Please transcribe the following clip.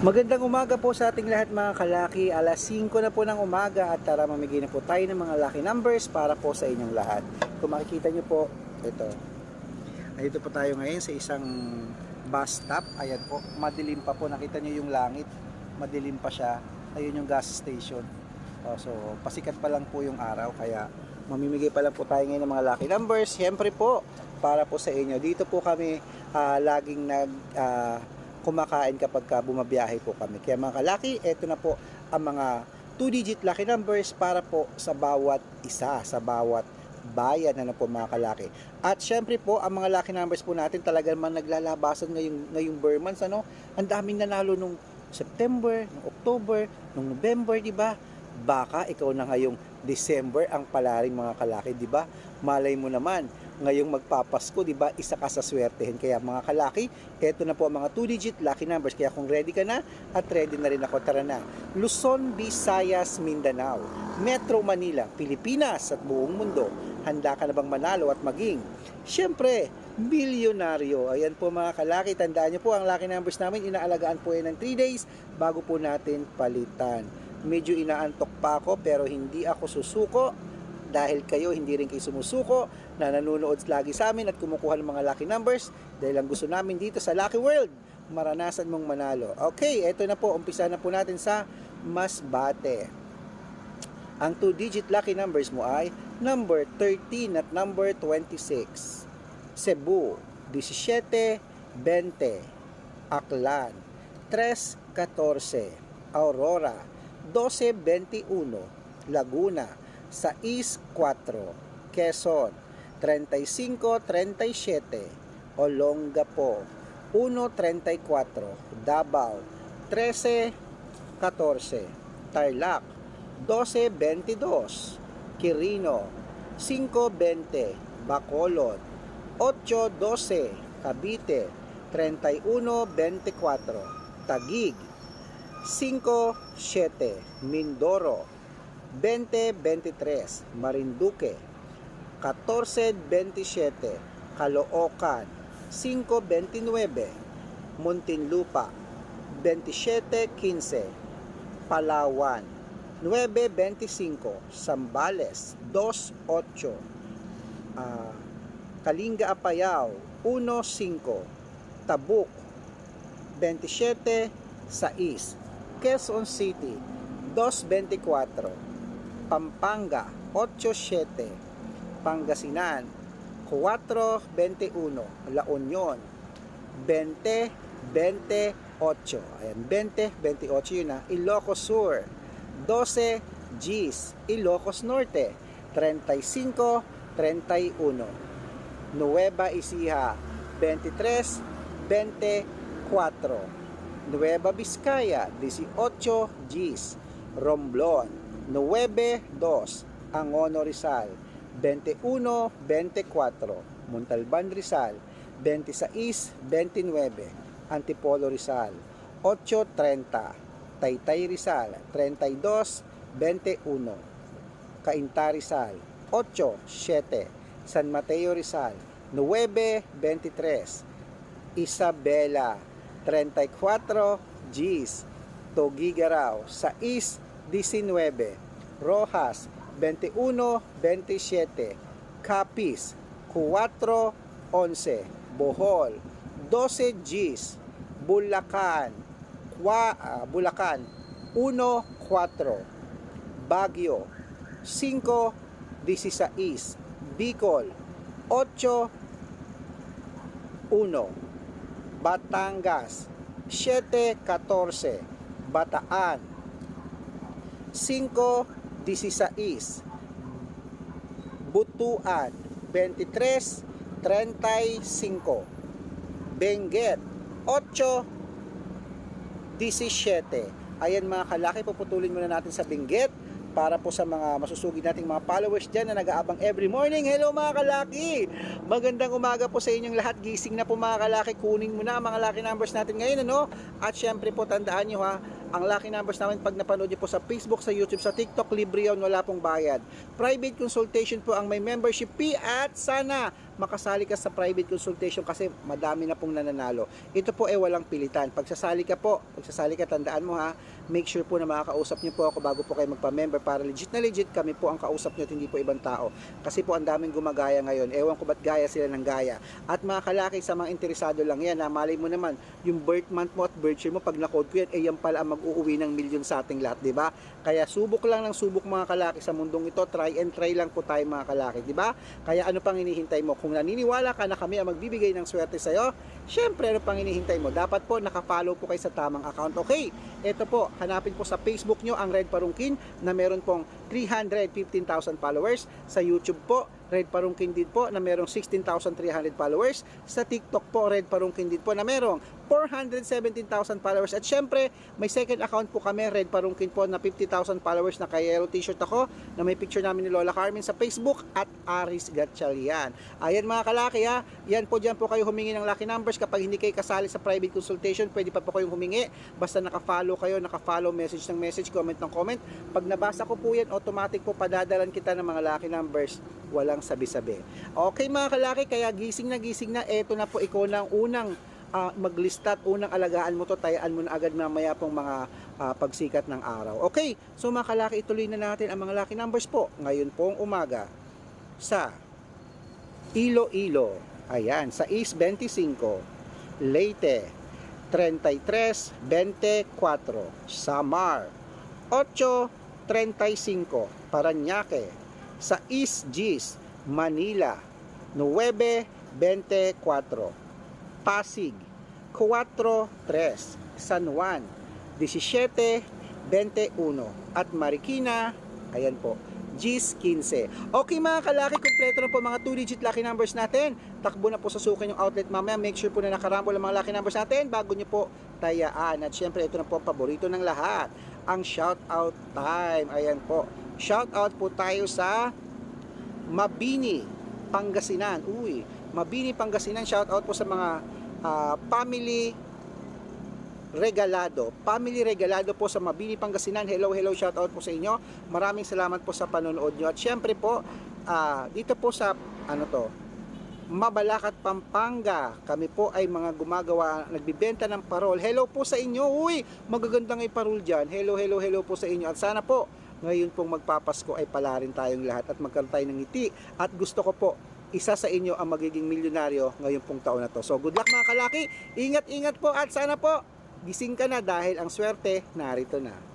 Magandang umaga po sa ating lahat mga kalaki. Alas 5 na po ng umaga at tara mamigay na po tayo ng mga lucky numbers para po sa inyong lahat. Kung makikita nyo po, ito. Andito po tayo ngayon sa isang bus stop. Ayan po, madilim pa po. Nakita nyo yung langit. Madilim pa siya. Ayun yung gas station. Oh, so, pasikat pa lang po yung araw. Kaya mamimigay pa lang po tayo ngayon ng mga lucky numbers. Siyempre po, para po sa inyo. Dito po kami ah, laging nag... ah, kumakain kapag ka bumabiyahe po kami. Kaya mga kalaki, ito na po ang mga 2-digit lucky numbers para po sa bawat isa, sa bawat bayan na po mga kalaki. At syempre po, ang mga lucky numbers po natin talaga man naglalabasan ngayong, ngayong Burmans, ano? Ang daming nanalo nung September, nung October, nung November, di ba? Baka ikaw na ngayong December ang palaring mga kalaki, di ba? Malay mo naman, ngayong magpapasko, di ba? Isa ka sa swertehin. Kaya mga kalaki, eto na po ang mga 2-digit lucky numbers. Kaya kung ready ka na, at ready na rin ako, tara na. Luzon, Visayas, Mindanao, Metro Manila, Pilipinas at buong mundo. Handa ka na bang manalo at maging? Siyempre, bilyonaryo. Ayan po mga kalaki, tandaan nyo po, ang lucky numbers namin, inaalagaan po yan ng 3 days bago po natin palitan. Medyo inaantok pa ako pero hindi ako susuko dahil kayo hindi rin kayo sumusuko na nanonood lagi sa amin at kumukuha ng mga lucky numbers dahil ang gusto namin dito sa Lucky World maranasan mong manalo. Okay, eto na po, umpisa na po natin sa Masbate. Ang 2-digit lucky numbers mo ay number 13 at number 26. Cebu, 17, 20. Aklan, 3.14. Aurora, 12.21. Laguna, 6.4. Quezon, 35.37. Olongapo, 1.34. Davao, 13.14. Tarlac, 12.22. Quirino, 5.20. Bacolod, 8.12. Cavite, 31.24. Tagig, 5.7. Mindoro, 20.23. Marinduque, 14.27. Caloocan, 5.29. Muntinlupa, 27.15. Palawan, 9.25. Sambales, 2.8. Ah, Kalinga Apayao, 1.5. Tabuk, 27.6. Quezon City, 2.24. Pampanga, 8.7. Pangasinan, 4.21. La Union, 20.28. Ayan, 20.28 yun na. Ilocos Sur, 12 Gs. Ilocos Norte, 35.31. Nueva Ecija, 23.24. Nueva Vizcaya, 18 Gs. Romblon, 9.2. Angono Rizal, 21.24. Montalban Rizal, 26.29. Antipolo Rizal, 8.30. Taytay Rizal, 32.21. Cainta Rizal, 8.7. San Mateo Rizal, 9.23. Isabela, 34 Gs. Togigaraw, 6.19. Rojas, 21.27. Capiz, 4.11. Bohol, 12 Gs. Bulacan, kwa, ah, Bulacan, 1.4. Baguio, 5.16. Bicol, 8.1. Batangas, 7.14. Bataan, 5.16. Butuan, 23.35. Benguet, 8.17. Ayan mga kalaki, puputulin muna natin sa Benguet para po sa mga masusugid nating mga followers dyan na nag-aabang every morning. Hello mga kalaki! Magandang umaga po sa inyong lahat. Gising na po mga kalaki. Kunin mo na ang mga lucky numbers natin ngayon. Ano? At syempre po tandaan nyo ha, ang lucky numbers namin pag napanood nyo po sa Facebook, sa YouTube, sa TikTok, libre yun, wala pong bayad. Private consultation po ang may membership fee at sana makasali ka sa private consultation kasi madami na pong nananalo. Ito po ay walang pilitan. Pagsasali ka po, pagsasali ka, tandaan mo ha, make sure po na makakausap niyo po ako bago po kayo magpa-member para legit na legit kami po ang kausap niyo at hindi po ibang tao. Kasi po ang daming gumagaya ngayon. Ewan ko ba't gaya sila ng gaya. At mga kalaki sa mga interesado lang yan, ha, malay mo naman, yung birth month mo at birth year mo, pag na-code ko yan, eh yan pala ang mag-uuwi ng milyon sa ating lahat, di ba? Kaya subok lang ng subok mga kalaki sa mundong ito, try and try lang po tayo mga kalaki, di ba? Kaya ano pang hinihintay mo? Kung naniniwala ka na kami ang magbibigay ng swerte sa'yo, syempre ano pang hinihintay mo? Dapat po nakafollow po kayo sa tamang account. Okay, ito po, hanapin po sa Facebook nyo ang Red Parungkin na meron pong 315,000 followers. Sa YouTube po, Red Parungkin din po na merong 16,300 followers. Sa TikTok po, Red Parungkin din po na merong 417,000 followers. At syempre, may second account po kami, Red Parungkin po na 50,000 followers na kay yellow t-shirt ako na may picture namin ni Lola Carmen sa Facebook at Aris Gatchalian. Ayan mga kalaki ha, yan po dyan po kayo humingi ng lucky numbers kapag hindi kayo kasali sa private consultation, pwede pa po kayong humingi. Basta naka-follow kayo, naka-follow message ng message, comment ng comment. Pag nabasa ko po yan, automatic po padadalan kita ng mga lucky numbers walang sabi-sabi. Okay mga kalaki, kaya gising na gising na, eto na po ikaw na ang unang ah, maglista at unang alagaan mo to, tayaan mo na agad mamaya pong mga ah, pagsikat ng araw. Okay, so mga kalaki, ituloy na natin ang mga lucky numbers po ngayon pong umaga sa Iloilo. Ayan, sa East 25, Leyte 33-24, Samar 8-35, Paranaque, sa East Gis, Manila 9-24, Pasig 4-3, San Juan 17-21 at Marikina, ayan po, Gis 15. Okay mga kalaki, kompleto na po mga 2-digit lucky numbers natin. Takbo na po sa sukin yung outlet mamaya. Make sure po na nakarambol ang mga lucky numbers natin bago nyo po tayaan. At syempre, ito na po ang paborito ng lahat. Ang shout out time. Ayan po. Shout out po tayo sa Mabini, Pangasinan. Uy, Mabini, Pangasinan. Shout out po sa mga ah, family regalado. Family regalado po sa Mabini, Pangasinan. Hello, hello, shout out po sa inyo. Maraming salamat po sa panonood nyo. At syempre po, ah, dito po sa, ano to, Mabalacat, Pampanga. Kami po ay mga gumagawa, nagbibenta ng parol. Hello po sa inyo. Uy, magagandang ay parol dyan. Hello, hello, hello po sa inyo. At sana po, ngayon pong magpapasko ay pala rin tayong lahat at magkaroon tayo ng ngiti. At gusto ko po, isa sa inyo ang magiging milyonaryo ngayon pong taon na to. So good luck mga kalaki. Ingat-ingat po at sana po gising ka na dahil ang swerte narito na.